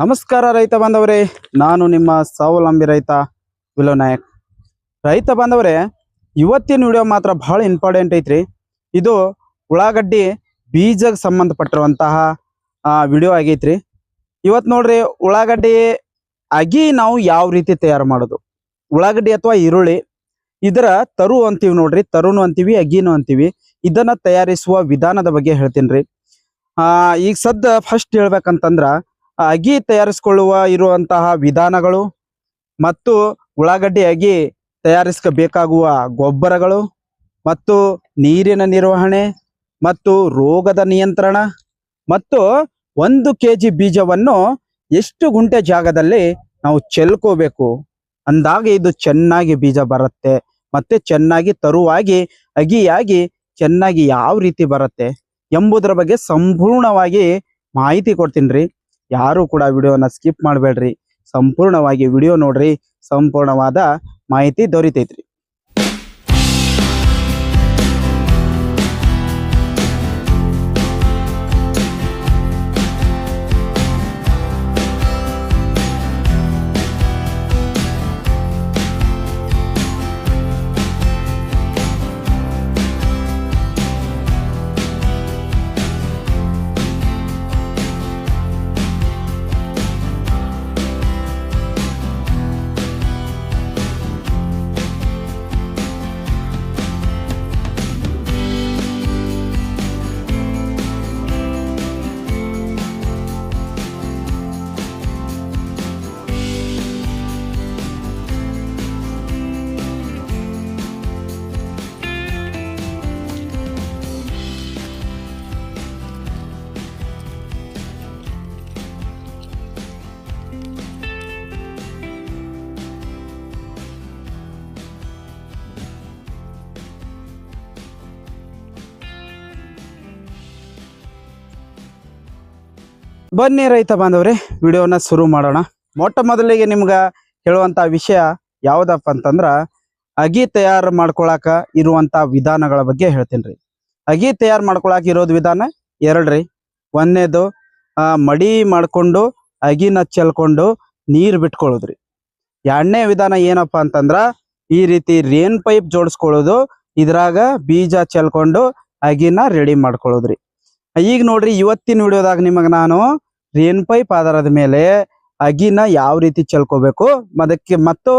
ನಮಸ್ಕಾರ ರೈತ ಬಾಂಧವರೇ. ನಾನು ನಿಮ್ಮ ಸ್ವಾವಲಂಬಿ ರೈತ ವಿಲೋ ನಾಯಕ್. ರೈತ ಬಾಂಧವರೇ, ಇವತ್ತಿನ ವಿಡಿಯೋ ಮಾತ್ರ ಬಹಳ ಇಂಪಾರ್ಟೆಂಟ್ ಐತ್ರಿ. ಇದು ಉಳ್ಳಾಗಡ್ಡಿ ಬೀಜಕ್ಕೆ ಸಂಬಂಧಪಟ್ಟಿರುವಂತಹ ವಿಡಿಯೋ ಆಗೈತ್ರಿ. ಇವತ್ತು ನೋಡ್ರಿ, ಉಳ್ಳಾಗಡ್ಡಿ ಅಗಿ ನಾವು ಯಾವ ರೀತಿ ತಯಾರು ಮಾಡೋದು? ಉಳ್ಳಾಗಡ್ಡಿ ಅಥವಾ ಈರುಳ್ಳಿ, ಇದರ ತರು ಅಂತೀವಿ ನೋಡ್ರಿ, ತರುನು ಅಂತೀವಿ, ಅಗಿನು ಅಂತೀವಿ. ಇದನ್ನ ತಯಾರಿಸುವ ವಿಧಾನದ ಬಗ್ಗೆ ಹೇಳ್ತೀನಿ ರೀ ಈಗ ಸದ್ಯ ಫಸ್ಟ್ ಹೇಳ್ಬೇಕಂತಂದ್ರ ಅಗಿ ತಯಾರಿಸಿಕೊಳ್ಳುವ ಇರುವಂತಹ ವಿಧಾನಗಳು ಮತ್ತು ಉಳ್ಳಾಗಡ್ಡಿ ಅಗಿ ತಯಾರಿಸಬೇಕಾಗುವ ಗೊಬ್ಬರಗಳು ಮತ್ತು ನೀರಿನ ನಿರ್ವಹಣೆ ಮತ್ತು ರೋಗದ ನಿಯಂತ್ರಣ ಮತ್ತು ಒಂದು ಕೆ ಜಿ ಬೀಜವನ್ನು ಎಷ್ಟು ಗುಂಟೆ ಜಾಗದಲ್ಲಿ ನಾವು ಚೆಲ್ಕೋಬೇಕು ಅಂದಾಗ ಇದು ಚೆನ್ನಾಗಿ ಬೀಜ ಬರುತ್ತೆ ಮತ್ತೆ ಚೆನ್ನಾಗಿ ತರುವಾಗಿ ಅಗಿಯಾಗಿ ಚೆನ್ನಾಗಿ ಯಾವ ರೀತಿ ಬರುತ್ತೆ ಎಂಬುದರ ಬಗ್ಗೆ ಸಂಪೂರ್ಣವಾಗಿ ಮಾಹಿತಿ ಕೊಡ್ತೀನಿ ರೀ. ಯಾರು ಕೂಡ ವಿಡಿಯೋನ ಸ್ಕಿಪ್ ಮಾಡಬೇಡ್ರಿ. ಸಂಪೂರ್ಣವಾಗಿ ವಿಡಿಯೋ ನೋಡ್ರಿ. ಸಂಪೂರ್ಣವಾದ ಮಾಹಿತಿ ದೊರೀತೈತ್ರಿ. ಬನ್ನಿ ರೈತ ಬಾಂಧವ್ರೆ, ವಿಡಿಯೋನ ಶುರು ಮಾಡೋಣ. ಮೊಟ್ಟ ಮೊದಲಿಗೆ ನಿಮ್ಗೆ ಹೇಳುವಂತ ವಿಷಯ ಯಾವುದಪ್ಪ ಅಂತಂದ್ರ, ಅಗಿ ತಯಾರು ಮಾಡ್ಕೊಳಕ ಇರುವಂತ ವಿಧಾನಗಳ ಬಗ್ಗೆ ಹೇಳ್ತೀನಿ ರೀ. ಅಗಿ ತಯಾರು ಮಾಡ್ಕೊಳಕ ಇರೋದು ವಿಧಾನ ಎರಡ್ರಿ. ಒಂದನೇದು, ಆ, ಮಡಿ ಮಾಡ್ಕೊಂಡು ಅಗಿನ ಚೆಲ್ಕೊಂಡು ನೀರು ಬಿಟ್ಕೊಳ್ಳೋದು ರೀ ಎರಡನೇ ವಿಧಾನ ಏನಪ್ಪ ಅಂತಂದ್ರ, ಈ ರೀತಿ ರೇನ್ ಪೈಪ್ ಜೋಡಿಸ್ಕೊಳ್ಳೋದು ಇದ್ರಾಗ ಬೀಜ ಚೆಲ್ಕೊಂಡು ಅಗಿನ ರೆಡಿ ಮಾಡ್ಕೊಳ್ಳೋದ್ರಿ ಈಗ ನೋಡ್ರಿ, ಇವತ್ತಿನ ವಿಡಿಯೋದಾಗ ನಿಮಗೆ ನಾನು ರೇನ್ ಪೈಪ್ ಆಧಾರದ ಮೇಲೆ ಅಗಿನ ಯಾವ ರೀತಿ ಚೆಲ್ಕೋಬೇಕು, ಅದಕ್ಕೆ ಮತ್ತು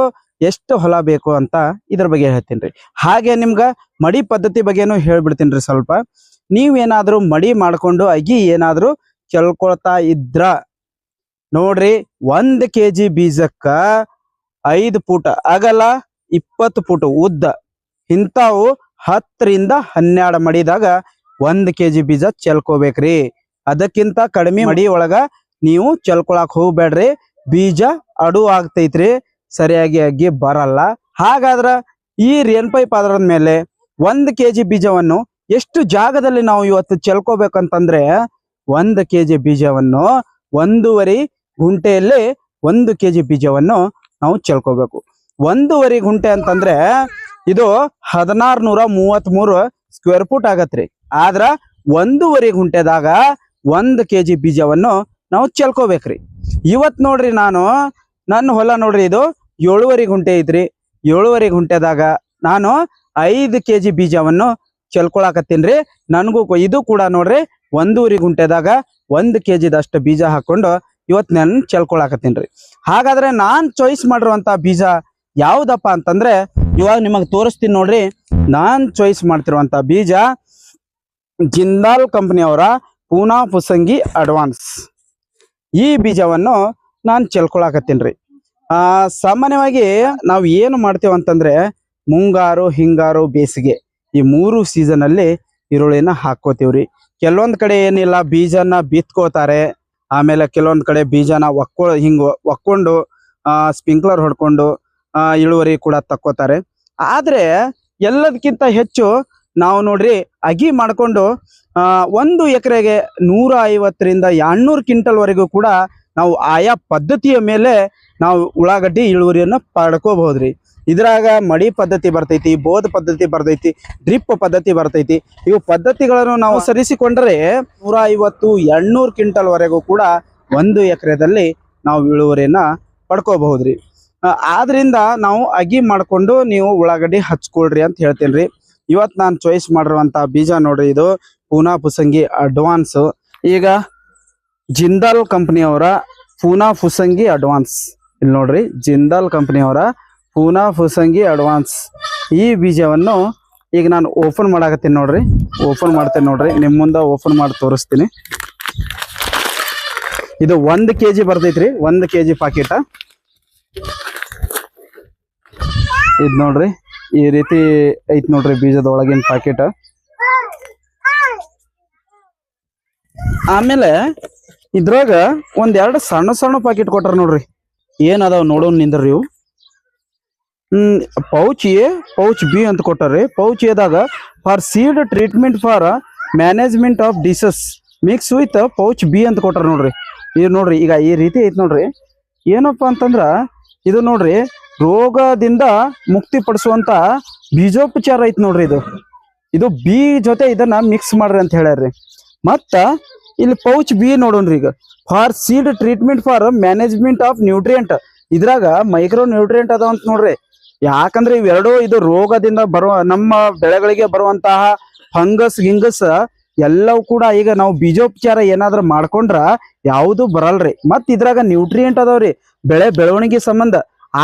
ಎಷ್ಟು ಹೊಲ ಬೇಕು ಅಂತ ಇದ್ರ ಬಗ್ಗೆ ಹೇಳ್ತೀನಿ ಹಾಗೆ ನಿಮ್ಗ ಮಡಿ ಪದ್ಧತಿ ಬಗ್ಗೆನೂ ಹೇಳ್ಬಿಡ್ತೀನಿ ರೀ ಸ್ವಲ್ಪ. ನೀವೇನಾದರೂ ಮಡಿ ಮಾಡ್ಕೊಂಡು ಅಗಿ ಏನಾದರೂ ಚೆಲ್ಕೊಳ್ತಾ ಇದ್ರ, ನೋಡ್ರಿ ಒಂದ್ ಕೆ ಜಿ ಬೀಜಕ್ಕ ಐದು ಪುಟ ಅಗಲ ಇಪ್ಪತ್ತು ಪುಟ ಉದ್ದ, ಇಂಥವು ಹತ್ತರಿಂದ ಹನ್ನೆರಡು ಮಡಿದಾಗ ಒಂದ್ ಕೆ ಜಿ ಬೀಜ ಚೆಲ್ಕೋಬೇಕ್ರಿ. ಅದಕ್ಕಿಂತ ಕಡಿಮೆ ಮಡಿ ಒಳಗ ನೀವು ಚಲ್ಕೊಳಕ್ ಹೋಗ್ಬೇಡ್ರಿ. ಬೀಜ ಅಡು ಆಗ್ತೈತ್ರಿ. ಸರಿಯಾಗಿ ಅಗ್ಗಿ ಬರಲ್ಲ. ಹಾಗಾದ್ರ ಈ ರೇನ್ ಪೈಪ್ ಅದರ ಮೇಲೆ ಒಂದ್ ಕೆಜಿ ಬೀಜವನ್ನು ಎಷ್ಟು ಜಾಗದಲ್ಲಿ ನಾವು ಇವತ್ತು ಚೆಲ್ಕೋಬೇಕಂತಂದ್ರೆ ಒಂದ್ ಕೆಜಿ ಬೀಜವನ್ನು ಒಂದೂವರೆ ಗುಂಟೆಯಲ್ಲಿ ಒಂದು ಕೆಜಿ ಬೀಜವನ್ನು ನಾವು ಚೆಲ್ಕೋಬೇಕು. ಒಂದೂವರೆ ಗುಂಟೆ ಅಂತಂದ್ರೆ ಇದು ಹದಿನಾರು ನೂರ ಮೂವತ್ತ್ ಮೂರು ಸ್ಕ್ವೇರ್ ಫುಟ್ ಆಗತ್ರಿ. ಆದ್ರ ಒಂದೂವರೆ ಗುಂಟೆದಾಗ ಒಂದ್ ಕೆ ಜಿ ಬೀಜವನ್ನು ನಾವು ಚೆಲ್ಕೋಬೇಕ್ರಿ. ಇವತ್ತು ನೋಡ್ರಿ ನಾನು, ನನ್ನ ಹೊಲ ನೋಡ್ರಿ ಇದು, ಏಳುವರೆ ಗುಂಟೆ ಐತ್ರಿ. ಏಳುವರೆ ಗುಂಟೆದಾಗ ನಾನು ಐದು ಕೆ ಜಿ ಬೀಜವನ್ನು ಚೆಲ್ಕೊಳಕತ್ತೀನ್ರಿ. ನನಗೂ ಇದು ಕೂಡ ನೋಡ್ರಿ, ಒಂದೂವರೆ ಗುಂಟೆದಾಗ ಒಂದು ಕೆ ಜಿದಷ್ಟು ಬೀಜ ಹಾಕೊಂಡು ಇವತ್ತು ನಾನು ಚೆಲ್ಕೊಳಕತ್ತೀನ್ರಿ. ಹಾಗಾದ್ರೆ ನಾನು ಚಾಯ್ಸ್ ಮಾಡಿರುವಂತ ಬೀಜ ಯಾವುದಪ್ಪ ಅಂತಂದ್ರೆ, ಇವಾಗ ನಿಮಗೆ ತೋರಿಸ್ತೀನಿ ನೋಡ್ರಿ. ನಾನು ಚಾಯ್ಸ್ ಮಾಡ್ತಿರುವಂಥ ಬೀಜ ಜಿಂದಾಲ್ ಕಂಪನಿಯವರ ಪೂನಾ ಪುಸಂಗಿ ಅಡ್ವಾನ್ಸ್. ಈ ಬೀಜವನ್ನು ನಾನು ಚೆಲ್ಕೊಳಕತ್ತೀನಿ ಆ, ಸಾಮಾನ್ಯವಾಗಿ ನಾವು ಏನು ಮಾಡ್ತೇವೆ ಅಂತಂದ್ರೆ ಮುಂಗಾರು, ಹಿಂಗಾರು, ಬೇಸಿಗೆ ಈ ಮೂರು ಸೀಸನ್ ಅಲ್ಲಿ ಈರುಳ್ಳಿನ ಹಾಕೋತೀವ್ರಿ ಕೆಲವೊಂದ್ ಕಡೆ ಏನಿಲ್ಲ, ಬೀಜನ ಬಿತ್ಕೋತಾರೆ. ಆಮೇಲೆ ಕೆಲವೊಂದ್ ಕಡೆ ಬೀಜನ ಒಕ್ಕೊ, ಹಿಂಗ ಒಕ್ಕೊಂಡು, ಆ ಸ್ಪ್ರಿಂಕ್ಲರ್ ಹೊಡ್ಕೊಂಡು ಇಳುವರಿ ಕೂಡ ತಕ್ಕೋತಾರೆ. ಆದ್ರೆ ಎಲ್ಲದಕ್ಕಿಂತ ಹೆಚ್ಚು ನಾವು ನೋಡ್ರಿ ಅಗಿ ಮಾಡ್ಕೊಂಡು ಒಂದು ಎಕರೆಗೆ ನೂರ ಐವತ್ತರಿಂದ ಎರಡ್ನೂರು ಕ್ವಿಂಟಲ್ ವರೆಗೂ ಕೂಡ ನಾವು ಆಯಾ ಪದ್ಧತಿಯ ಮೇಲೆ ನಾವು ಉಳ್ಳಾಗಡ್ಡಿ ಇಳುವರಿಯನ್ನ ಪಡ್ಕೋಬಹುದ್ರಿ. ಇದ್ರಾಗ ಮಡಿ ಪದ್ಧತಿ ಬರ್ತೈತಿ ಬೋಧ ಪದ್ಧತಿ ಬರ್ತೈತಿ ಡ್ರಿಪ್ ಪದ್ಧತಿ ಬರ್ತೈತಿ. ಇವು ಪದ್ಧತಿಗಳನ್ನು ನಾವು ಸರಿಸಿಕೊಂಡ್ರೆ ನೂರ ಐವತ್ತು ಎರಡ್ನೂರು ಕ್ವಿಂಟಲ್ ವರೆಗೂ ಕೂಡ ಒಂದು ಎಕರೆದಲ್ಲಿ ನಾವು ಇಳುವರಿಯನ್ನ ಪಡ್ಕೋಬಹುದ್ರಿ. ಆದ್ರಿಂದ ನಾವು ಅಗಿ ಮಾಡ್ಕೊಂಡು ನೀವು ಉಳ್ಳಾಗಡ್ಡಿ ಹಚ್ಕೊಳ್ರಿ ಅಂತ ಹೇಳ್ತೇನ್ರಿ. ಇವತ್ತು ನಾನು ಚಾಯ್ಸ್ ಮಾಡಿರುವಂತ ಬೀಜ ನೋಡ್ರಿ, ಇದು ಪೂನಾ ಪುಸಂಗಿ ಅಡ್ವಾನ್ಸ್ ಈಗ ಜಿಂದಾಲ್ ಕಂಪನಿಯವರ ಪೂನಾ ಫುಸಂಗಿ ಅಡ್ವಾನ್ಸ್ ಇಲ್ಲಿ ನೋಡ್ರಿ, ಜಿಂದಾಲ್ ಕಂಪನಿಯವರ ಪೂನಾ ಫುಸಂಗಿ ಅಡ್ವಾನ್ಸ್ ಈ ಬೀಜವನ್ನು ಈಗ ನಾನು ಓಪನ್ ಮಾಡಾಕತ್ತೀನಿ ನೋಡ್ರಿ ಓಪನ್ ಮಾಡ್ತೇನೆ ನೋಡ್ರಿ ನಿಮ್ಮ ಮುಂದೆ ಓಪನ್ ಮಾಡಿ ತೋರಿಸ್ತೀನಿ. ಇದು ಒಂದು ಕೆ ಜಿ ಬರ್ತೈತ್ರಿ, ಒಂದು ಕೆ ಜಿ ಪಾಕೆಟ್ ಇದು ನೋಡ್ರಿ ಈ ರೀತಿ ಐತ್ ನೋಡ್ರಿ ಬೀಜದ ಒಳಗಿನ ಪ್ಯಾಕೆಟ್ ಆಮೇಲೆ ಇದ್ರಾಗ ಒಂದ್ ಎರಡು ಸಣ್ಣ ಸಣ್ಣ ಪ್ಯಾಕೆಟ್ ಕೊಟ್ಟಾರ ನೋಡ್ರಿ. ಏನ್ ಅದಾವ ನೋಡೋನ್ ನಿಂದ್ರಿ ಇವು. Hmm pouch A pouch B ಅಂತ ಕೊಟ್ಟಾರ್ರಿ pouch ಎದಾಗ for seed treatment for management of diseases mix with pouch B ಅಂತ ಕೊಟ್ಟಾರ ನೋಡ್ರಿ. ಇದು ನೋಡ್ರಿ, ಈಗ ಈ ರೀತಿ ಐತಿ ನೋಡ್ರಿ. ಏನಪ್ಪಾ ಅಂತಂದ್ರ ಇದು ನೋಡ್ರಿ, ರೋಗದಿಂದ ಮುಕ್ತಿ ಪಡಿಸುವಂತ ಬೀಜೋಪಚಾರ ಐತಿ ನೋಡ್ರಿ ಇದು. ಇದು ಬಿ ಜೊತೆ ಇದನ್ನ ಮಿಕ್ಸ್ ಮಾಡ್ರಿ ಅಂತ ಹೇಳ್ಯಾರ್ರಿ. ಮತ್ತ ಇಲ್ಲಿ ಪೌಚ್ ಬಿ ನೋಡೋಣ್ರಿ ಈಗ. For seed treatment for management of nutrient ಇದ್ರಾಗ ಮೈಕ್ರೋ ನ್ಯೂಟ್ರಿಯೆಂಟ್ ಅದಾವ ಅಂತ ನೋಡ್ರಿ. ಯಾಕಂದ್ರೆ ಇವೆರಡು ಇದು ರೋಗದಿಂದ ಬರುವ ನಮ್ಮ ಬೆಳೆಗಳಿಗೆ ಬರುವಂತಹ ಫಂಗಸ್ ಗಿಂಗಸ್ ಎಲ್ಲವೂ ಕೂಡ ಈಗ ನಾವು ಬೀಜೋಪಚಾರ ಏನಾದ್ರೂ ಮಾಡ್ಕೊಂಡ್ರ ಯಾವುದು ಬರಲ್ರಿ. ಮತ್ ಇದ್ರಾಗ ನ್ಯೂಟ್ರಿಯೆಂಟ್ ಅದಾವ್ರಿ. ಬೆಳೆ ಬೆಳವಣಿಗೆ ಸಂಬಂಧ.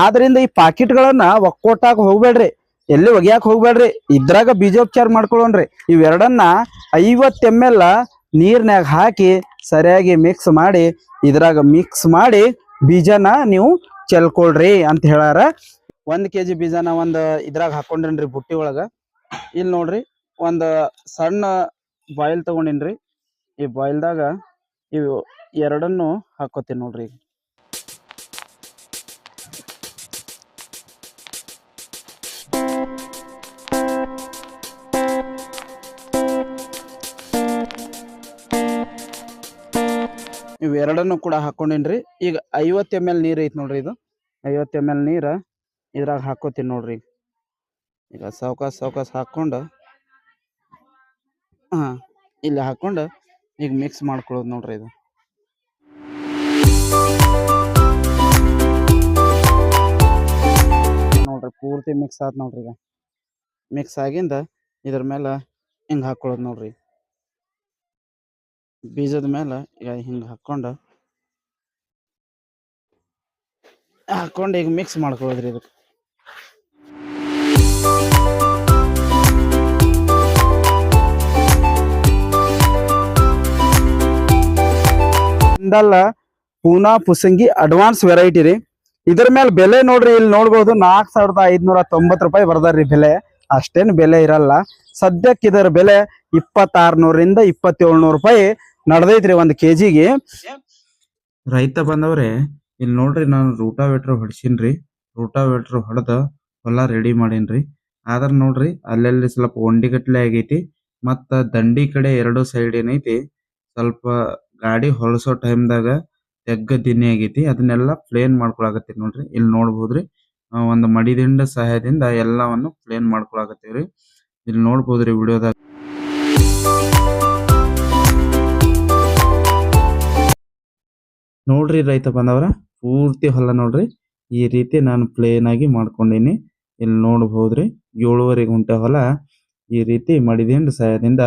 ಆದ್ರಿಂದ ಈ ಪಾಕೆಟ್ಗಳನ್ನ ಒಕ್ಕೊಟ್ಟಾಗ ಹೋಗ್ಬೇಡ್ರಿ. ಎಲ್ಲಿ ಒಗ್ಯಾಕ್ ಹೋಗ್ಬೇಡ್ರಿ. ಇದ್ರಾಗ ಬೀಜೋಪಚಾರ ಮಾಡ್ಕೊಳ್ಳೋಣ್ರಿ ಇವೆರಡನ್ನ ಐವತ್ ಎಂ ಎಲ್ ನೀರ್ನ್ಯಾಗ ಹಾಕಿ ಸರಿಯಾಗಿ ಮಿಕ್ಸ್ ಮಾಡಿ, ಇದ್ರಾಗ ಮಿಕ್ಸ್ ಮಾಡಿ ಬೀಜನ ನೀವು ಚೆಲ್ಕೊಳ್ರಿ ಅಂತ ಹೇಳಾರ. ಒಂದ್ ಕೆಜಿ ಬೀಜನ ಒಂದ್ ಇದ್ರಾಗ ಹಾಕೊಂಡ್ರಿ ಬುಟ್ಟಿ ಒಳಗ. ಇಲ್ಲಿ ನೋಡ್ರಿ, ಒಂದ್ ಸಣ್ಣ ಬಾಯಿಲ್ ತಗೊಂಡಿನ್ರಿ. ಈ ಬಾಯಿಲ್ದಾಗ ಇವು ಎರಡನ್ನು ಹಾಕೋತೀನಿ ನೋಡ್ರಿ ಇವೆರಡನ್ನು ಕೂಡ ಹಾಕೊಂಡಿನ್ರಿ. ಈಗ ಐವತ್ತು ಎಂ ಎಲ್ ನೀರು ಐತಿ ನೋಡ್ರಿ ಇದು. ಐವತ್ತು ಎಂ ಎಲ್ ನೀರು ಇದ್ರಾಗ ಹಾಕೋತೀನಿ ನೋಡ್ರಿ ಈಗ. ಸಾವ್ಕಾಸ ಸಾವ್ಕಾಸ ಹಾಕೊಂಡು ಇಲ್ಲಿ ಹಾಕೊಂಡು ಈಗ ಮಿಕ್ಸ್ ಮಾಡ್ಕೊಳ್ಳೋದು ನೋಡ್ರಿ ಇದು. ನೋಡ್ರಿ ಪೂರ್ತಿ ಮಿಕ್ಸ್ ಆತ್ ನೋಡ್ರಿ ಈಗ. ಮಿಕ್ಸ್ ಆಗಿಂದ ಇದ್ರ ಮೇಲೆ ಹಿಂಗ್ ಹಾಕೊಳ್ಳೋದು ನೋಡ್ರಿ. ಬೀಜದ ಮೇಲೆ ಈಗ ಹಿಂಗ್ ಹಾಕೊಂಡು ಹಾಕೊಂಡು ಈಗ ಮಿಕ್ಸ್ ಮಾಡ್ಕೊಳ್ಳೋದ್ರಿ ಇದಕ್ಕೆ. ಇಂದಲ್ಲ ಪೂನಾ, ಪುಸಂಗಿ, ಅಡ್ವಾನ್ಸ್ ವೆರೈಟಿ ರೀ. ಇದ್ರ ಮೇಲೆ ಬೆಲೆ ನೋಡ್ರಿ ಇಲ್ಲಿ ನೋಡ್ಬೋದು ನಾಲ್ಕು ಸಾವಿರದ ಐದ್ನೂರ ತೊಂಬತ್ ರೂಪಾಯಿ ಬರ್ದಾರ್ರಿ ಬೆಲೆ. ಅಷ್ಟೇನು ಬೆಲೆ ಇರಲ್ಲ. ಸದ್ಯಕ್ಕೆ ಇದರ ಬೆಲೆ ಇಪ್ಪತ್ತಾರ್ನೂರಿಂದ ಇಪ್ಪತ್ತೇಳ್ನೂರು ರೂಪಾಯಿ ನಡ್ದೈತ್ರಿ ಒಂದ್ ಕೆಜಿಗೆ. ರೈತ ಬಂದವ್ರೆ ಇಲ್ಲಿ ನೋಡ್ರಿ ನಾನು ರೂಟಾವೇಟ್ರ್ ಹೊಡ್ಸಿನ್ರಿ. ರೂಟಾವೇಟ್ರ್ ಹೊಡೆದ ಹೊಲ ರೆಡಿ ಮಾಡಿನ್ರಿ. ಆದ್ರ ನೋಡ್ರಿ, ಅಲ್ಲೆಲ್ಲಿ ಸ್ವಲ್ಪ ಒಂಡಿಗಟ್ಲೆ ಆಗೈತಿ. ಮತ್ತ ದಂಡಿ ಕಡೆ ಎರಡು ಸೈಡ್ ಏನೈತಿ, ಸ್ವಲ್ಪ ಗಾಡಿ ಹೊಲಸೋ ಟೈಮ್ದಾಗ ತೆಗ್ಗ ದಿನ್ನಿ ಆಗೈತಿ. ಅದನ್ನೆಲ್ಲ ಪ್ಲೇನ್ ಮಾಡ್ಕೊಳಕತ್ತೀವಿ ನೋಡ್ರಿ. ಇಲ್ಲಿ ನೋಡಬಹುದ್ರಿ ಒಂದು ಮಡಿದಿಂಡ ಸಹಾಯದಿಂದ ಎಲ್ಲವನ್ನು ಪ್ಲೇನ್ ಮಾಡ್ಕೊಳಕತ್ತೀವ್ರಿ ಇಲ್ಲಿ ನೋಡ್ಬೋದ್ರಿ ವಿಡಿಯೋದಾಗ. ನೋಡ್ರಿ ರೈತ ಬಂದವ್ರ ಪೂರ್ತಿ ಹೊಲ ನೋಡ್ರಿ. ಈ ರೀತಿ ನಾನು ಪ್ಲೇನ್ ಆಗಿ ಮಾಡ್ಕೊಂಡೀನಿ. ಇಲ್ಲಿ ನೋಡಬಹುದ್ರಿ ಏಳುವರೆ ಗುಂಟೆ ಹೊಲ ಈ ರೀತಿ ಮಡಿದಿಂಡ ಸಹಾಯದಿಂದ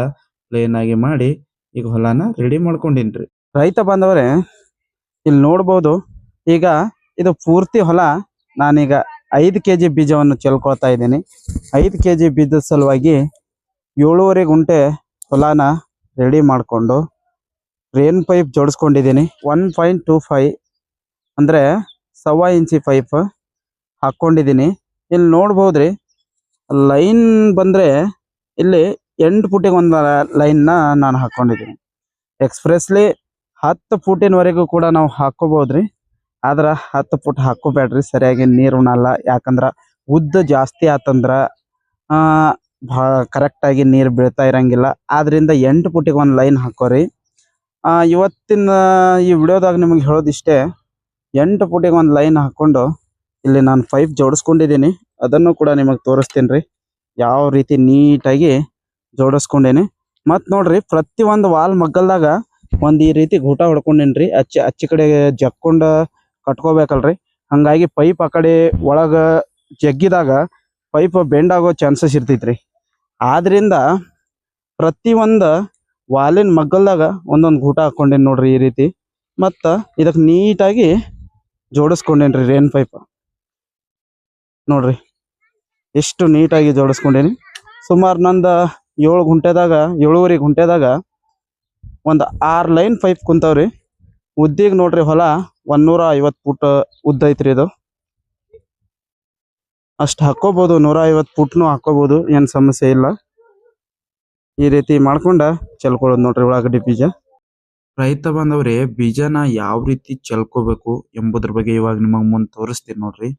ಪ್ಲೇನ್ ಆಗಿ ಮಾಡಿ ಈಗ ಹೊಲನ ರೆಡಿ ಮಾಡ್ಕೊಂಡಿನ್ರಿ. ರೈತ ಬಂದವ್ರೆ, ಇಲ್ಲಿ ನೋಡ್ಬೋದು, ಈಗ ಇದು ಪೂರ್ತಿ ಹೊಲ ನಾನೀಗ ಐದು ಕೆ ಜಿ ಬೀಜವನ್ನು ಚೆಲ್ಕೊಳ್ತಾ ಇದ್ದೀನಿ. ಐದು ಕೆ ಜಿ ಬೀಜದ ಸಲುವಾಗಿ ಏಳುವರೆ ಗುಂಟೆ ಹೊಲನ ರೆಡಿ ಮಾಡಿಕೊಂಡು ರೇನ್ ಪೈಪ್ ಜೋಡಿಸ್ಕೊಂಡಿದ್ದೀನಿ. ಒನ್ ಪಾಯಿಂಟ್ ಟೂ ಫೈವ್ ಅಂದರೆ ಸವಾ ಇಂಚಿ ಪೈಪ್ ಹಾಕ್ಕೊಂಡಿದ್ದೀನಿ ಇಲ್ಲಿ ನೋಡ್ಬೋದ್ರಿ ಲೈನ್ ಬಂದರೆ ಇಲ್ಲಿ ಎಂಟು ಫುಟಿಗೆ ಒಂದು ಲೈನ್ನ ನಾನು ಹಾಕ್ಕೊಂಡಿದ್ದೀನಿ ಎಕ್ಸ್ಪ್ರೆಸ್ಲಿ ಹತ್ತು ಫುಟಿನವರೆಗೂ ಕೂಡ ನಾವು ಹಾಕೋಬೋದ್ರಿ ಆದ್ರೆ ಹತ್ತು ಫುಟ್ ಹಾಕೋಬೇಡ್ರಿ ಸರಿಯಾಗಿ ನೀರು ಉಣಲ್ಲ. ಯಾಕಂದ್ರ ಉದ್ದ ಜಾಸ್ತಿ ಆತಂದ್ರ ಭಾಳ ಕರೆಕ್ಟಾಗಿ ನೀರು ಬೀಳ್ತಾ ಇರಂಗಿಲ್ಲ. ಆದ್ರಿಂದ ಎಂಟು ಫುಟಿಗೆ ಒಂದು ಲೈನ್ ಹಾಕೋರಿ ಇವತ್ತಿನ ಈ ವಿಡಿಯೋದಾಗ ನಿಮಗೆ ಹೇಳೋದಿಷ್ಟೇ ಎಂಟು ಫುಟಿಗೆ ಒಂದು ಲೈನ್ ಹಾಕೊಂಡು ಇಲ್ಲಿ ನಾನು ಪೈಪ್ ಜೋಡಿಸ್ಕೊಂಡಿದ್ದೀನಿ. ಅದನ್ನು ಕೂಡ ನಿಮಗೆ ತೋರಿಸ್ತೀನಿ ರೀ ಯಾವ ರೀತಿ ನೀಟಾಗಿ ಜೋಡಿಸ್ಕೊಂಡೇನಿ. ಮತ್ತು ನೋಡ್ರಿ, ಪ್ರತಿ ಒಂದು ವಾಲ್ ಮಗ್ಗಲ್ದಾಗ ಒಂದು ಈ ರೀತಿ ಗೂಟ ಹೊಡ್ಕೊಂಡೇನ್ರಿ. ಅಚ್ಚ ಅಚ್ಚ ಕಡೆ ಜಕ್ಕೊಂಡ ಕಟ್ಕೋಬೇಕಲ್ರಿ. ಹಂಗಾಗಿ ಪೈಪ್ ಆ ಕಡೆ ಒಳಗ ಜಗ್ಗಿದಾಗ ಪೈಪ್ ಬೆಂಡ್ ಆಗೋ ಚಾನ್ಸಸ್ ಇರ್ತೈತ್ರಿ. ಆದ್ರಿಂದ ಪ್ರತಿ ಒಂದ ವಾಲಿನ ಮಗ್ಗಲ್ದಾಗ ಒಂದೊಂದು ಗೂಟ ಹಾಕೊಂಡೇನಿ ನೋಡ್ರಿ ಈ ರೀತಿ. ಮತ್ತ ಇದಕ್ಕೆ ನೀಟಾಗಿ ಜೋಡಿಸ್ಕೊಂಡೇನ್ರಿ ರೇನ್ ಪೈಪ್ ನೋಡ್ರಿ, ಎಷ್ಟು ನೀಟಾಗಿ ಜೋಡಿಸ್ಕೊಂಡೇನಿ. ಸುಮಾರು ನಂದು ಏಳು ಗುಂಟೆದಾಗ, ಏಳುವರೆ ಗುಂಟೆದಾಗ ಒಂದು ಆರು ಲೈನ್ ಪೈಪ್ ಕುಂತಾವ್ರಿ. ಉದ್ದಿಗೆ ನೋಡ್ರಿ ಹೊಲ ಒಂದೂರ ಐವತ್ತು ಫುಟ್ ಉದ್ದ ಐತ್ರಿ ಇದು. ಅಷ್ಟು ಹಾಕೋಬಹುದು ನೂರ ಐವತ್ತು ಫುಟ್ನು ಹಾಕೋಬಹುದು ಏನ್ ಸಮಸ್ಯೆ ಇಲ್ಲ. ಈ ರೀತಿ ಮಾಡ್ಕೊಂಡ ಚೆಲ್ಕೊಳ್ಳೋದು ನೋಡ್ರಿ ಉಳ್ಳಾಗಡ್ಡಿ ಬೀಜ. ರೈತ ಬಂದವ್ರಿ ಬೀಜನ ಯಾವ ರೀತಿ ಚೆಲ್ಕೋಬೇಕು ಎಂಬುದ್ರ ಬಗ್ಗೆ ಇವಾಗ ನಿಮಗ್ ಮುಂದ್ ತೋರಿಸ್ತೀನಿ ನೋಡ್ರಿ.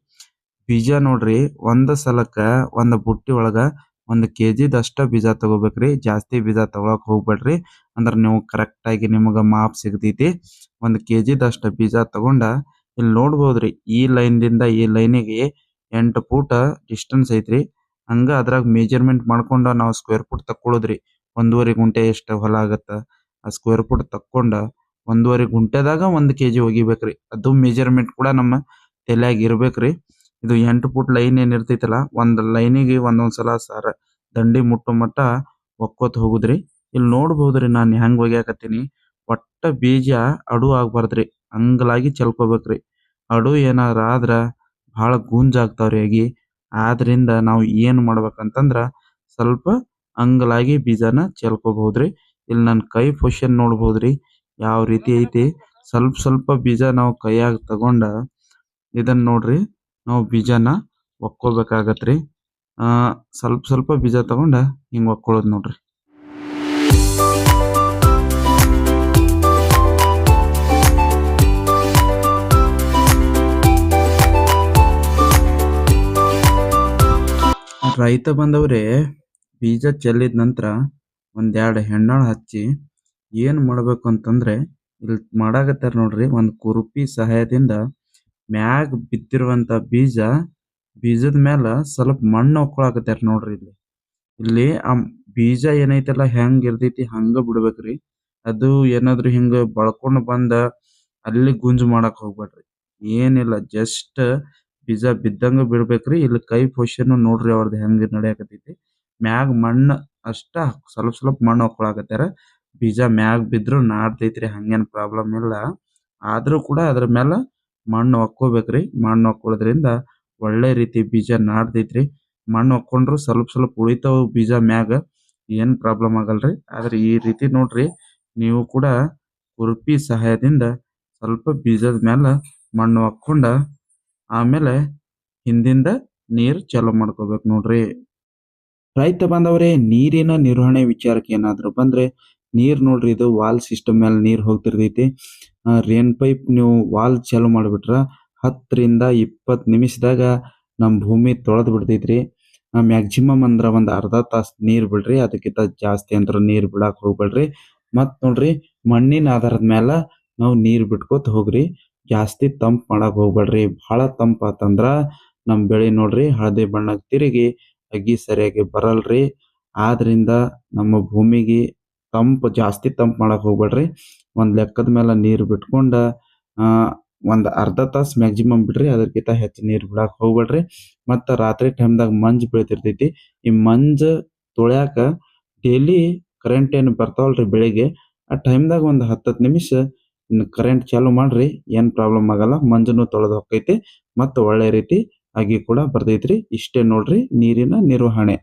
ಬೀಜ ನೋಡ್ರಿ, ಒಂದ್ ಸಲಕ್ಕ ಒಂದ್ ಬುಟ್ಟಿ ಒಳಗ ಒಂದ್ ಕೆಜಿದಷ್ಟ ಬೀಜ ತಗೋಬೇಕ್ರಿ. ಜಾಸ್ತಿ ಬೀಜ ತಗೋಳಕ್ ಹೋಗ್ಬೇಡ್ರಿ. ಅಂದ್ರ ನೀವು ಕರೆಕ್ಟ್ ಆಗಿ ನಿಮಗ ಮಾಪ್ ಸಿಗ್ತೈತಿ. ಒಂದ್ ಕೆಜಿದಷ್ಟ ಬೀಜ ತಗೊಂಡ ಇಲ್ಲಿ ನೋಡ್ಬೋದ್ರಿ. ಈ ಲೈನ್ ದಿಂದ ಈ ಲೈನಿಗೆ ಎಂಟು ಫೂಟ್ ಡಿಸ್ಟೆನ್ಸ್ ಐತ್ರಿ. ಹಂಗ ಅದ್ರಾಗ ಮೆಜರ್ಮೆಂಟ್ ಮಾಡ್ಕೊಂಡ ನಾವು ಸ್ಕ್ವೇರ್ ಫುಟ್ ತಕ್ಕೊಳ್ಳೋದ್ರಿ ಒಂದೂವರೆ ಗುಂಟೆ ಎಷ್ಟು ಹೊಲ ಆಗತ್ತ. ಆ ಸ್ಕ್ವೇರ್ ಫುಟ್ ತಕ್ಕೊಂಡ ಒಂದೂವರೆ ಗುಂಟೆದಾಗ ಒಂದ್ ಕೆಜಿ ಒಗಿಬೇಕ್ರಿ. ಅದು ಮೆಜರ್ಮೆಂಟ್ ಕೂಡ ನಮ್ಮ ತಲ್ಯಾಗ ಇರ್ಬೇಕ್ರಿ. ಇದು ಎಂಟು ಫುಟ್ ಲೈನ್ ಏನ್ ಇರತೈತಲ್ಲ, ಒಂದ್ ಲೈನಿಗೆ ಒಂದೊಂದ್ ಸಲ ಸರ್ ದಂಡಿ ಮುಟ್ಟು ಮಟ್ಟ ಒಕ್ಕೋತ್ ಹೋಗುದ್ರಿ. ಇಲ್ಲಿ ನೋಡಬಹುದ್ರಿ ನಾನ್ ಹೆಂಗ್ ಒಗ್ಯಾಕತ್ತೀನಿ. ಒಟ್ಟ ಬೀಜ ಅಡು ಆಗ್ಬಾರ್ದ್ರಿ ಅಂಗಲಾಗಿ ಚೆಲ್ಕೋಬೇಕ್ರಿ. ಅಡು ಏನಾರ ಆದ್ರ ಬಹಳ ಗುಂಜ್ ಆಗ್ತಾವ್ರಿ ಅಗಿ. ಆದ್ರಿಂದ ನಾವು ಏನ್ ಮಾಡ್ಬೇಕಂತಂದ್ರ ಸ್ವಲ್ಪ ಅಂಗಲಾಗಿ ಬೀಜನ ಚೆಲ್ಕೋಬಹುದ್ರಿ. ಇಲ್ಲಿ ನನ್ ಕೈ ಪೊಸಿಷನ್ ನೋಡ್ಬಹುದ್ರಿ, ಯಾವ ರೀತಿ ಐತಿ. ಸ್ವಲ್ಪ ಸ್ವಲ್ಪ ಬೀಜ ನಾವು ಕೈಯಾಗ್ ತಗೊಂಡ ಇದನ್ನ ನೋಡ್ರಿ. ನಾವು ಬೀಜನ ಒಕ್ಕೋಬೇಕಾಗತ್ರಿ ಆ, ಸ್ವಲ್ಪ ಸ್ವಲ್ಪ ಬೀಜ ತಗೊಂಡ ಹಿಂಗ್ ಒಕ್ಕೊಳ್ಳೋದು ನೋಡ್ರಿ. ರೈತ ಬಂದವ್ರೆ, ಬೀಜ ಚೆಲ್ಲಿದ ನಂತರ ಒಂದೆರಡು ಹೆಣ್ಣಾಳು ಹಚ್ಚಿ ಏನ್ ಮಾಡಬೇಕು ಅಂತಂದ್ರೆ ಇಲ್ಲಿ ಮಾಡಾಕತ್ತಾರ ನೋಡ್ರಿ, ಒಂದು ಕುರುಪಿ ಸಹಾಯದಿಂದ ಮ್ಯಾಗ್ ಬಿತ್ತಿರುವಂತ ಬೀಜ, ಬೀಜದ ಮ್ಯಾಲ ಸ್ವಲ್ಪ ಮಣ್ಣು ಹೊಕ್ಕೊಳಕತ್ತಾರ ನೋಡ್ರಿ ಇಲ್ಲಿ. ಇಲ್ಲಿ ಆ ಬೀಜ ಏನೈತಲ್ಲ ಹೆಂಗ್ ಇರ್ತೈತಿ ಹಂಗ ಬಿಡ್ಬೇಕ್ರಿ. ಅದು ಏನಾದ್ರು ಹಿಂಗ ಬಳ್ಕೊಂಡ್ ಬಂದ ಅಲ್ಲಿ ಗುಂಜ್ ಮಾಡಕ್ ಹೋಗ್ಬೇಡ್ರಿ ಏನಿಲ್ಲ, ಜಸ್ಟ್ ಬೀಜ ಬಿದ್ದಂಗ ಬಿಡ್ಬೇಕ್ರಿ. ಇಲ್ಲಿ ಕೈ ಪೊಸಿಷನ್ ನೋಡ್ರಿ ಅವ್ರದ್ದು ಹೆಂಗ್ ನಡೆಯಕತೈತಿ ಮ್ಯಾಗ್ ಮಣ್ಣ ಅಷ್ಟ ಸ್ವಲ್ಪ ಸ್ವಲ್ಪ ಮಣ್ಣು ಹೊಕ್ಕೊಳಕತ್ತಾರ ಬೀಜ ಮ್ಯಾಗ್ ಬಿದ್ರು ನಾಡ್ತೈತ್ರಿ, ಹಂಗೇನ್ ಪ್ರಾಬ್ಲಮ್ ಇಲ್ಲ. ಆದ್ರೂ ಕೂಡ ಅದ್ರ ಮ್ಯಾಲ ಮಣ್ಣು ಹಾಕ್ಕೋಬೇಕ್ರಿ. ಮಣ್ಣು ಹೊಕ್ಕೊಳ್ಳೋದ್ರಿಂದ ಒಳ್ಳೆ ರೀತಿ ಬೀಜ ನಾಡ್ತೈತ್ರಿ ಮಣ್ಣು ಹಾಕೊಂಡ್ರು ಸ್ವಲ್ಪ ಸ್ವಲ್ಪ ಉಳಿತಾವು ಬೀಜ ಮ್ಯಾಗ ಏನ್ ಪ್ರಾಬ್ಲಮ್ ಆಗಲ್ರಿ. ಆದ್ರೆ ಈ ರೀತಿ ನೋಡ್ರಿ, ನೀವು ಕೂಡ ಕುರ್ಪಿ ಸಹಾಯದಿಂದ ಸ್ವಲ್ಪ ಬೀಜದ ಮ್ಯಾಲ ಮಣ್ಣು ಹಾಕೊಂಡ ಆಮೇಲೆ ಹಿಂದಿಂದ ನೀರ್ ಚಾಲೂ ಮಾಡ್ಕೋಬೇಕು ನೋಡ್ರಿ. ರೈತ ಬಾಂಧವರೇ, ನೀರಿನ ನಿರ್ವಹಣೆ ವಿಚಾರಕ್ಕೆ ಏನಾದ್ರು ಬಂದ್ರೆ ನೀರ್ ನೋಡ್ರಿ, ಇದು ವಾಲ್ ಸಿಸ್ಟಮ್ ಮೇಲೆ ನೀರ್ ಹೋಗ್ತಿರ್ತೈತಿ. ರೇನ್ ಪೈಪ್ ನೀವು ವಾಲ್ ಚಾಲು ಮಾಡ್ಬಿಟ್ರ ಹತ್ತರಿಂದ ಇಪ್ಪತ್ತು ನಿಮಿಷದಾಗ ನಮ್ ಭೂಮಿ ತೊಳೆದು ಬಿಡ್ತೈತ್ರಿ. ಮ್ಯಾಕ್ಸಿಮಮ್ ಅಂದ್ರ ಒಂದ್ ಅರ್ಧ ತಾಸ್ ನೀರ್ ಬಿಡ್ರಿ, ಅದಕ್ಕಿಂತ ಜಾಸ್ತಿ ಅಂದ್ರೆ ನೀರ್ ಬಿಡಾಕ್ ಹೋಗ್ಬೇಡ್ರಿ ಮತ್ ನೋಡ್ರಿ, ಮಣ್ಣಿನ ಆಧಾರದ ಮೇಲೆ ನಾವು ನೀರ್ ಬಿಟ್ಕೋತ ಹೋಗ್ರಿ. ಜಾಸ್ತಿ ತಂಪ್ ಮಾಡಾಕ್ ಹೋಗ್ಬೇಡ್ರಿ ಬಹಳ ತಂಪ್ ಆತಂದ್ರ ನಮ್ ಬೆಳೆ ನೋಡ್ರಿ, ಹಳದಿ ಬಣ್ಣಕ್ಕೆ ತಿರುಗಿ ಅಗ್ಗಿ ಸರಿಯಾಗಿ ಬರಲ್ರಿ. ಆದ್ರಿಂದ ನಮ್ಮ ಭೂಮಿಗೆ ತಂಪು ಜಾಸ್ತಿ ತಂಪು ಮಾಡಾಕ್ ಹೋಗ್ಬೇಡ್ರಿ ಒಂದ್ ಲೆಕ್ಕದ ಮೇಲೆ ನೀರು ಬಿಟ್ಕೊಂಡು ಒಂದು ಅರ್ಧ ತಾಸು ಮ್ಯಾಕ್ಸಿಮಮ್ ಬಿಡ್ರಿ ಅದಕ್ಕಿಂತ ಹೆಚ್ಚು ನೀರು ಬಿಡಾಕ್ ಹೋಗ್ಬೇಡ್ರಿ ಮತ್ತು ರಾತ್ರಿ ಟೈಮ್ದಾಗ ಮಂಜು ಬೀಳ್ತಿರ್ತೈತಿ. ಈ ಮಂಜು ತೊಳ್ಯಾಕ ಡೈಲಿ ಕರೆಂಟ್ ಏನ್ ಬರ್ತಾವಲ್ರಿ ಬೆಳಿಗ್ಗೆ, ಆ ಟೈಮ್ದಾಗ ಒಂದ್ ಹತ್ತತ್ತು ನಿಮಿಷ ಕರೆಂಟ್ ಚಾಲು ಮಾಡ್ರಿ, ಏನು ಪ್ರಾಬ್ಲಮ್ ಆಗಲ್ಲ ಮಂಜನ್ನು ತೊಳೆದು ಹೋಕೈತಿ ಮತ್ತು ಒಳ್ಳೆ ರೀತಿ ಆಗಿ ಕೂಡ ಬರ್ತೈತ್ರಿ. ಇಷ್ಟೇ ನೋಡ್ರಿ ನೀರಿನ ನಿರ್ವಹಣೆ.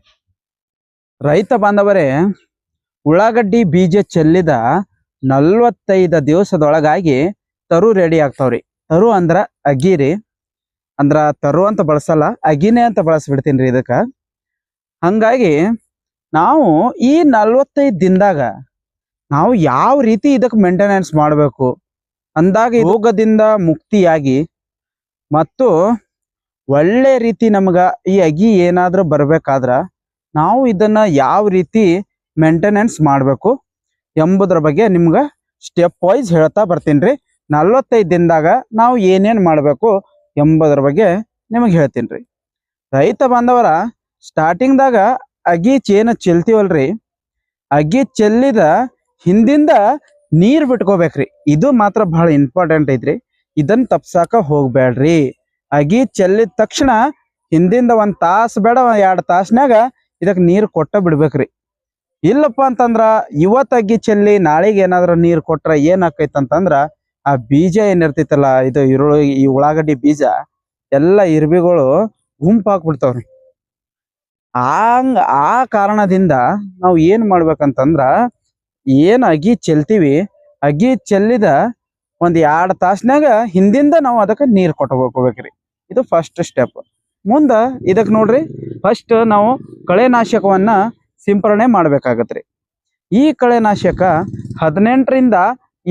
ರೈತ ಬಾಂಧವರೇ, ಉಳ್ಳಾಗಡ್ಡಿ ಬೀಜ ಚೆಲ್ಲಿದ ನಲ್ವತ್ತೈದು ದಿವಸದೊಳಗಾಗಿ ತರು ರೆಡಿ ಆಗ್ತಾವ್ರಿ. ತರು ಅಂದ್ರ ಅಗಿರಿ ಅಂದ್ರ ತರು ಅಂತ ಬಳಸಲ್ಲ, ಅಗಿನೇ ಅಂತ ಬಳಸ್ಬಿಡ್ತೀನಿ ರೀ ಇದಕ್ಕ. ಹಂಗಾಗಿ ನಾವು ಈ ನಲ್ವತ್ತೈದು ದಿನದಾಗ ನಾವು ಯಾವ ರೀತಿ ಇದಕ್ಕೆ ಮೇಂಟೆನೆನ್ಸ್ ಮಾಡಬೇಕು? ಅಂದಾಗ ಯೋಗದಿಂದ ಮುಕ್ತಿಯಾಗಿ ಮತ್ತು ಒಳ್ಳೆ ರೀತಿ ನಮಗ ಈ ಅಗಿ ಏನಾದರೂ ಬರ್ಬೇಕಾದ್ರ ನಾವು ಇದನ್ನ ಯಾವ ರೀತಿ ಮೇಂಟೆನೆನ್ಸ್ ಮಾಡಬೇಕು? ಎಂಬುದ್ರ ಬಗ್ಗೆ ನಿಮ್ಗೆ ಸ್ಟೆಪ್ ವೈಸ್ ಹೇಳ್ತಾ ಬರ್ತೀನಿ ರೀ ನಲ್ವತ್ತೈದು ದಿನದಾಗ ನಾವು ಏನೇನು ಮಾಡಬೇಕು ಎಂಬುದ್ರ ಬಗ್ಗೆ ನಿಮಗೆ ಹೇಳ್ತೀನಿ ರೀ ರೈತ ಬಾಂಧವರ ಸ್ಟಾರ್ಟಿಂಗ್ದಾಗ ಅಗಿ ಚೇನ ಚೆಲ್ತೀವಲ್ರಿ. ಅಗಿ ಚೆಲ್ಲಿದ ಹಿಂದಿಂದ ನೀರು ಬಿಟ್ಕೋಬೇಕ್ರಿ. ಇದು ಮಾತ್ರ ಬಹಳ ಇಂಪಾರ್ಟೆಂಟ್ ಐತ್ರಿ. ಇದನ್ನ ತಪ್ಸಾಕ ಹೋಗ್ಬೇಡ್ರಿ ಅಗಿ ಚೆಲ್ಲಿದ ತಕ್ಷಣ ಹಿಂದಿಂದ ಒಂದ್ ತಾಸು ಬೇಡ ಎರಡು ಎರಡ್ ಇದಕ್ಕೆ ನೀರ್ ಕೊಟ್ಟ ಬಿಡ್ಬೇಕ್ರಿ. ಇಲ್ಲಪ್ಪ ಅಂತಂದ್ರ ಇವತ್ ಅಗ್ಗಿ ಚೆಲ್ಲಿ ನಾಳೆಗೆ ಏನಾದ್ರ ನೀರ್ ಕೊಟ್ರ ಏನ್ ಆಕೈತ್ ಅಂತಂದ್ರ ಆ ಬೀಜ ಏನಿರ್ತೈತಲ್ಲ ಇದು ಈರುಳ್ಳಿ, ಈ ಉಳ್ಳಾಗಡ್ಡಿ ಬೀಜ, ಎಲ್ಲಾ ಇರ್ಬಿಗಳು ಗುಂಪು ಹಾಕ್ಬಿಡ್ತಾವ್ರಿ. ಹಂಗ ಆ ಕಾರಣದಿಂದ ನಾವು ಏನ್ ಮಾಡ್ಬೇಕಂತಂದ್ರ ಏನ್ ಅಗಿ ಚೆಲ್ತೀವಿ ಅಗಿ ಚೆಲ್ಲಿದ ಒಂದ್ ಎರಡ್ ತಾಸ್ನಾಗ ಹಿಂದಿಂದ ನಾವು ಅದಕ್ಕೆ ನೀರ್ ಕೊಟ್ಕೋಬೇಕ್ರಿ. ಇದು ಫಸ್ಟ್ ಸ್ಟೆಪ್ ಮುಂದ ಇದಕ್ ನೋಡ್ರಿ ಫಸ್ಟ್ ನಾವು ಕಳೆನಾಶಕವನ್ನ ಸಿಂಪರಣೆ ಮಾಡ್ಬೇಕಾಗತ್ರಿ. ಈ ಕಳೆನಾಶಕ ಹದಿನೆಂಟರಿಂದ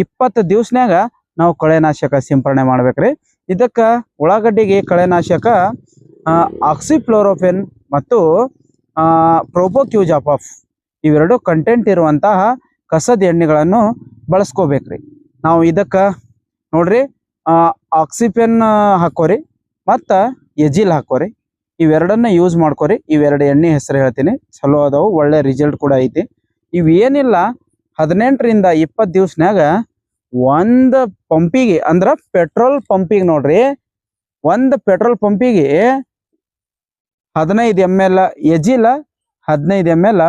ಇಪ್ಪತ್ತು ದಿವ್ಸನ್ಯಾಗ ನಾವು ಕಳೆನಾಶಕ ಸಿಂಪರಣೆ ಮಾಡ್ಬೇಕ್ರಿ. ಇದಕ್ಕೆ ಉಳ್ಳಾಗಡ್ಡಿಗೆ ಕಳೆನಾಶಕ ಆಕ್ಸಿಫ್ಲೋರೋಫೆನ್ ಮತ್ತು ಪ್ರೋಪೋಕ್ಯೂಜಾಪಾಫ್ ಇವೆರಡು ಕಂಟೆಂಟ್ ಇರುವಂತಹ ಕಸದ ಎಣ್ಣೆಗಳನ್ನು ಬಳಸ್ಕೋಬೇಕ್ರಿ. ನಾವು ಇದಕ್ಕ ನೋಡ್ರಿ ಆಕ್ಸಿಫೆನ್ ಹಾಕೋರಿ ಮತ್ತು ಎಜಿಲ್ ಹಾಕೋರಿ. ಇವೆರಡನ್ನ ಯೂಸ್ ಮಾಡ್ಕೋರಿ. ಇವೆರಡು ಎಣ್ಣೆ ಹೆಸರು ಹೇಳ್ತೀನಿ. ಚಲೋ ಅದಾವು, ಒಳ್ಳೆ ರಿಸಲ್ಟ್ ಕೂಡ ಐತಿ. ಇವೇನಿಲ್ಲ, ಹದಿನೆಂಟರಿಂದ ಇಪ್ಪತ್ತು ದಿವಸನಾಗ ಒಂದು ಪಂಪಿಗೆ ಅಂದ್ರೆ ಪೆಟ್ರೋಲ್ ಪಂಪಿಗೆ ನೋಡ್ರಿ. ಒಂದು ಪೆಟ್ರೋಲ್ ಪಂಪಿಗೆ ಹದಿನೈದು ಎಂ ಎಲ್ ಎಜಿಲ ಹದಿನೈದು ಎಂ ಎಲ್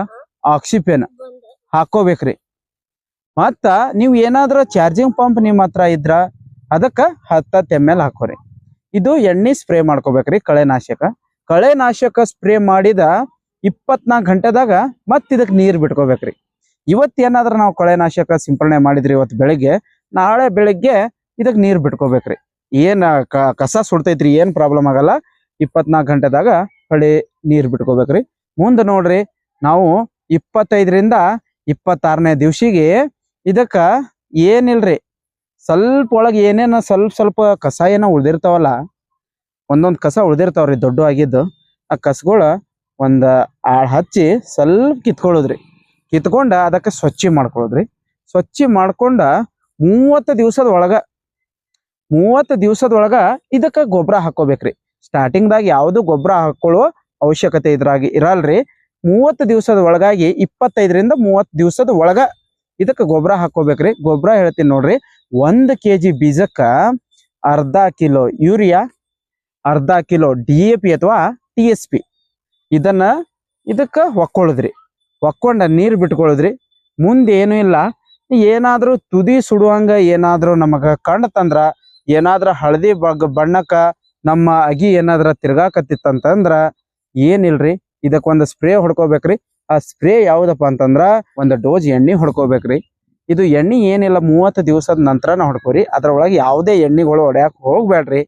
ಆಕ್ಸಿಪೇನ್ ಹಾಕೋಬೇಕ್ರಿ. ಮತ್ತ ನೀವು ಏನಾದ್ರೂ ಚಾರ್ಜಿಂಗ್ ಪಂಪ್ ನಿಮ್ಮ ಹತ್ರ ಇದ್ರ, ಅದಕ್ಕ ಹತ್ತತ್ತು ಎಂ ಎಲ್ ಹಾಕೋರಿ. ಇದು ಎಣ್ಣೆ ಸ್ಪ್ರೇ ಮಾಡ್ಕೋಬೇಕ್ರಿ ಕಳೆನಾಶಕ ಕಳೆನಾಶಕ ಸ್ಪ್ರೇ ಮಾಡಿದ ಇಪ್ಪತ್ನಾಲ್ಕು ಗಂಟೆದಾಗ ಮತ್ತೆ ಇದಕ್ಕೆ ನೀರು ಬಿಟ್ಕೋಬೇಕ್ರಿ. ಇವತ್ತೇನಾದ್ರೂ ಏನಾದ್ರ ನಾವು ಕಳೆನಾಶಕ ಸಿಂಪರಣೆ ಮಾಡಿದ್ರಿ ಇವತ್ತು ಬೆಳಿಗ್ಗೆ, ನಾಳೆ ಬೆಳಿಗ್ಗೆ ಇದಕ್ಕೆ ನೀರು ಬಿಟ್ಕೋಬೇಕ್ರಿ. ಏನ್ ಕಸ ಸುಡ್ತೈತ್ರಿ, ಏನ್ ಪ್ರಾಬ್ಲಮ್ ಆಗಲ್ಲ. ಇಪ್ಪತ್ನಾಲ್ಕು ಗಂಟೆದಾಗ ಕಳೆ ನೀರು ಬಿಟ್ಕೋಬೇಕ್ರಿ. ಮುಂದೆ ನೋಡ್ರಿ, ನಾವು ಇಪ್ಪತ್ತೈದರಿಂದ ಇಪ್ಪತ್ತಾರನೇ ದಿವ್ಸಿಗೆ ಇದಕ್ಕ ಏನಿಲ್ರಿ, ಸ್ವಲ್ಪ ಒಳಗೆ ಏನೇನ ಸ್ವಲ್ಪ ಸ್ವಲ್ಪ ಕಸ ಏನೋ ಉಳ್ದಿರ್ತಾವಲ್ಲ ಒಂದೊಂದ್ ಕಸ ಉಳ್ದಿರ್ತಾವ್ರಿ, ದೊಡ್ಡ ಆಗಿದ್ದು. ಆ ಕಸಗಳ ಒಂದು ಆಳ್ ಹಚ್ಚಿ ಸ್ವಲ್ಪ ಕಿತ್ಕೊಳ್ಳೋದ್ರಿ. ಕಿತ್ಕೊಂಡ ಅದಕ್ಕೆ ಸ್ವಚ್ಛ ಮಾಡ್ಕೊಳ್ಳೋದ್ರಿ. ಸ್ವಚ್ಛ ಮಾಡ್ಕೊಂಡ ಮೂವತ್ತು ದಿವಸದ ಒಳಗ, ಮೂವತ್ತು ದಿವಸದ ಒಳಗ ಇದಕ್ಕ ಗೊಬ್ಬರ ಹಾಕೋಬೇಕ್ರಿ ಸ್ಟಾರ್ಟಿಂಗ್ದಾಗ ಯಾವ್ದು ಗೊಬ್ಬರ ಹಾಕೊಳ್ಳೋ ಅವಶ್ಯಕತೆ ಇದ್ರಾಗಿ ಇರಲ್ರಿ. ಮೂವತ್ತು ದಿವಸದ ಒಳಗಾಗಿ ಇಪ್ಪತ್ತೈದರಿಂದ ಮೂವತ್ತು ದಿವಸದ ಒಳಗ ಇದಕ್ಕೆ ಗೊಬ್ಬರ ಹಾಕೋಬೇಕ್ರಿ ಗೊಬ್ಬರ ಹೇಳ್ತೀನಿ ನೋಡ್ರಿ, ಒಂದು ಕೆ ಜಿ ಬೀಜಕ್ಕ ಅರ್ಧ ಕಿಲೋ ಯೂರಿಯಾ ಅರ್ಧ ಕಿಲೋ ಡಿ ಎ ಪಿ ಅಥವಾ ಟಿ ಎಸ್ ಪಿ ಇದನ್ನ ಇದಕ್ಕೆ ಒಕ್ಕೊಳ್ಳೋದ್ರಿ ಒಕ್ಕೊಂಡ ನೀರು ಬಿಟ್ಕೊಳ್ಳೋದ್ರಿ ಮುಂದೆ ಏನು ಇಲ್ಲ. ಏನಾದರೂ ತುದಿ ಸುಡುವಂಗ ಏನಾದರೂ ನಮಗ ಕಂಡತಂದ್ರ ಏನಾದರೂ ಹಳದಿ ಬಗ್ ಬಣ್ಣಕ್ಕ ನಮ್ಮ ಅಗಿ ಏನಾದ್ರ ತಿರ್ಗಾಕತ್ತಿತ್ತಂತಂದ್ರ ಏನಿಲ್ರಿ ಇದಕ್ಕೊಂದು ಒಂದು ಸ್ಪ್ರೇ ಹೊಡ್ಕೋಬೇಕ್ರಿ. ಆ ಸ್ಪ್ರೇ ಯಾವುದಪ್ಪ ಅಂತಂದ್ರ ಒಂದು ಡೋಸ್ ಎಣ್ಣೆ ಹೊಡ್ಕೋಬೇಕ್ರಿ. ಇದು ಎಣ್ಣೆ ಏನಿಲ್ಲ, ಮೂವತ್ತು ದಿವಸದ ನಂತರ ನಾವು ಹೊಡ್ಕೋರಿ. ಅದ್ರೊಳಗೆ ಯಾವುದೇ ಎಣ್ಣೆಗಳು ಹೊಡ್ಯಾಕ ಹೋಗ್ಬೇಡ್ರಿ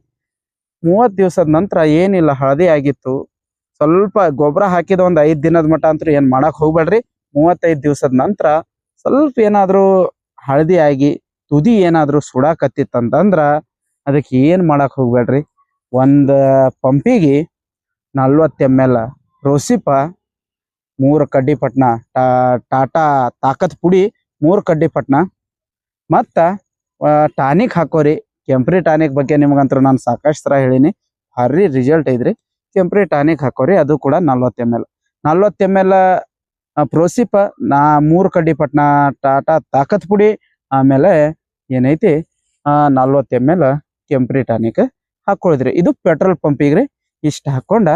ಮೂವತ್ತು ದಿವಸದ ನಂತರ ಏನಿಲ್ಲ, ಹಳದಿ ಆಗಿತ್ತು. ಸ್ವಲ್ಪ ಗೊಬ್ಬರ ಹಾಕಿದ ಒಂದ್ ಐದ್ ದಿನದ ಮಟ್ಟ ಅಂತೂ ಏನ್ ಮಾಡಕ್ ಹೋಗ್ಬೇಡ್ರಿ. ಮೂವತ್ತೈದು ದಿವಸದ ನಂತರ ಸ್ವಲ್ಪ ಏನಾದರೂ ಹಳದಿ ಆಗಿ ತುದಿ ಏನಾದರೂ ಸುಡಾಕತ್ತಿತ್ತಂತಂದ್ರ ಅದಕ್ಕೆ ಏನ್ ಮಾಡಕ್ ಹೋಗ್ಬೇಡ್ರಿ. ಒಂದು ಪಂಪಿಗೆ ನಲ್ವತ್ತು ಎಂ ಎಲ್ ರೋಸಿಪ, ಮೂರು ಕಡ್ಡಿ ಪಟ್ನ ಟಾಟಾ ತಾಕತ್ ಪುಡಿ, ಮೂರು ಕಡ್ಡಿ ಪಟ್ನ, ಮತ್ತ ಟಾನಿಕ್ ಹಾಕೋರಿ. ಕೆಂಪ್ರಿ ಟಾನಿಕ್ ಬಗ್ಗೆ ನಿಮ್ಗಂತ್ರ ನಾನು ಸಾಕಷ್ಟು ಥರ ಹೇಳೀನಿ. ಭಾರಿ ರಿಸಲ್ಟ್ ಐತ್ರಿ. ಕೆಂಪ್ರಿ ಟಾನಿಕ್ ಹಾಕೋರಿ, ಅದು ಕೂಡ ನಲ್ವತ್ತು ಎಂ ಎಲ್ ನಲ್ವತ್ತು ಎಂ ಎಲ್ ಪ್ರೋಸಿಪ ನಾ ಮೂರು ಕಡ್ಡಿ ಪಟ್ನ ಟಾಟಾ ತಾಕತ್ ಪುಡಿ, ಆಮೇಲೆ ಏನೈತಿ ನಲ್ವತ್ತು ಎಂ ಎಲ್ ಕೆಂಪ್ರಿ ಟಾನಿಕ್ ಹಾಕೊಳಿದ್ರಿ. ಇದು ಪೆಟ್ರೋಲ್ ಪಂಪಿಗೆ ಇಷ್ಟು ಹಾಕೊಂಡ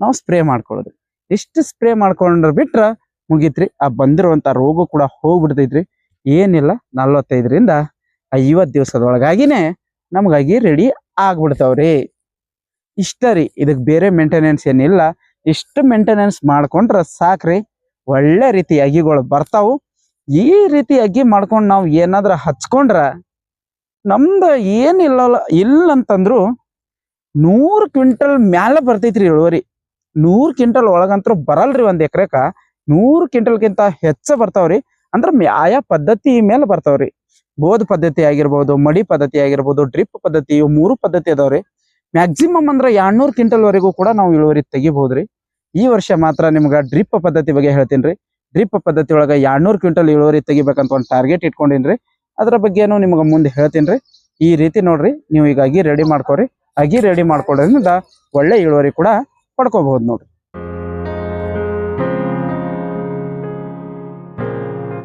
ನಾವು ಸ್ಪ್ರೇ ಮಾಡ್ಕೊಳ್ಳೋದ್ರಿ ಇಷ್ಟು ಸ್ಪ್ರೇ ಮಾಡ್ಕೊಂಡ್ರ ಬಿಟ್ರ ಮುಗೀತ್ರಿ. ಆ, ಬಂದಿರುವಂತ ರೋಗ ಕೂಡ ಹೋಗ್ಬಿಡ್ತೈತ್ರಿ. ಏನಿಲ್ಲ, ನಲ್ವತ್ತೈದರಿಂದ ಐವತ್ತು ದಿವಸದೊಳಗಾಗಿನೇ ನಮ್ಗಾಗಿ ರೆಡಿ ಆಗ್ಬಿಡ್ತಾವ್ರಿ. ಇಷ್ಟ ರೀ ಇದಕ್ಕೆ ಬೇರೆ ಮೇಂಟೆನೆನ್ಸ್ ಏನಿಲ್ಲ. ಇಷ್ಟು ಮೇಂಟೆನೆನ್ಸ್ ಮಾಡ್ಕೊಂಡ್ರ ಸಾಕ್ರಿ. ಒಳ್ಳೆ ರೀತಿ ಅಗಿಗಳು ಬರ್ತಾವು. ಈ ರೀತಿ ಅಗಿ ಮಾಡ್ಕೊಂಡು ನಾವು ಏನಾದ್ರೂ ಹಚ್ಕೊಂಡ್ರ ನಮ್ದು ಏನಿಲ್ಲ ಇಲ್ಲ ಅಂತಂದ್ರು ನೂರು ಕ್ವಿಂಟಲ್ ಮ್ಯಾಲೆ ಬರ್ತೈತ್ರಿ ಇಳುವರಿ. ನೂರು ಕ್ವಿಂಟಲ್ ಒಳಗಂತ್ರು ಬರಲ್ರಿ ಒಂದ್ ಎಕರೆಕ. ಕ್ವಿಂಟಲ್ ಕ್ವಿಂಟಲ್ಗಿಂತ ಹೆಚ್ಚ ಬರ್ತಾವ್ರಿ. ಅಂದ್ರ ಆಯಾ ಪದ್ಧತಿ ಮೇಲೆ ಬರ್ತಾವ್ರಿ. ಬೋದ್ ಪದ್ಧತಿ ಆಗಿರ್ಬೋದು, ಮಡಿ ಪದ್ಧತಿ ಆಗಿರ್ಬೋದು, ಡ್ರಿಪ್ ಪದ್ಧತಿ ಇವು ಮೂರು ಪದ್ಧತಿ ಅದಾವ್ರಿ. ಮ್ಯಾಕ್ಸಿಮಮ್ ಅಂದ್ರೆ ಎರಡ್ನೂರು ಕ್ವಿಂಟಲ್ ವರೆಗೂ ಕೂಡ ನಾವು ಇಳುವರಿ ತೆಗಿಬಹುದ್ರಿ ಈ ವರ್ಷ ಮಾತ್ರ ನಿಮ್ಗೆ ಡ್ರಿಪ್ ಪದ್ಧತಿ ಬಗ್ಗೆ ಹೇಳ್ತೀನಿ ಡ್ರಿಪ್ ಪದ್ಧತಿ ಒಳಗೆ ಎರಡ್ನೂರು ಕ್ವಿಂಟಲ್ ಇಳುವರಿ ತೆಗಿಬೇಕಂತ ಒಂದು ಟಾರ್ಗೆಟ್ ಇಟ್ಕೊಂಡಿನ್ರಿ. ಅದ್ರ ಬಗ್ಗೆನೂ ನಿಮ್ಗೆ ಮುಂದೆ ಹೇಳ್ತೀನಿ ಈ ರೀತಿ ನೋಡ್ರಿ, ನೀವು ಈಗ ಅಗಿ ರೆಡಿ ಮಾಡ್ಕೋರಿ. ಅಗಿ ರೆಡಿ ಮಾಡ್ಕೊಡೋದ್ರಿಂದ ಒಳ್ಳೆ ಇಳುವರಿ ಕೂಡ ಪಡ್ಕೋಬಹುದು ನೋಡ್ರಿ.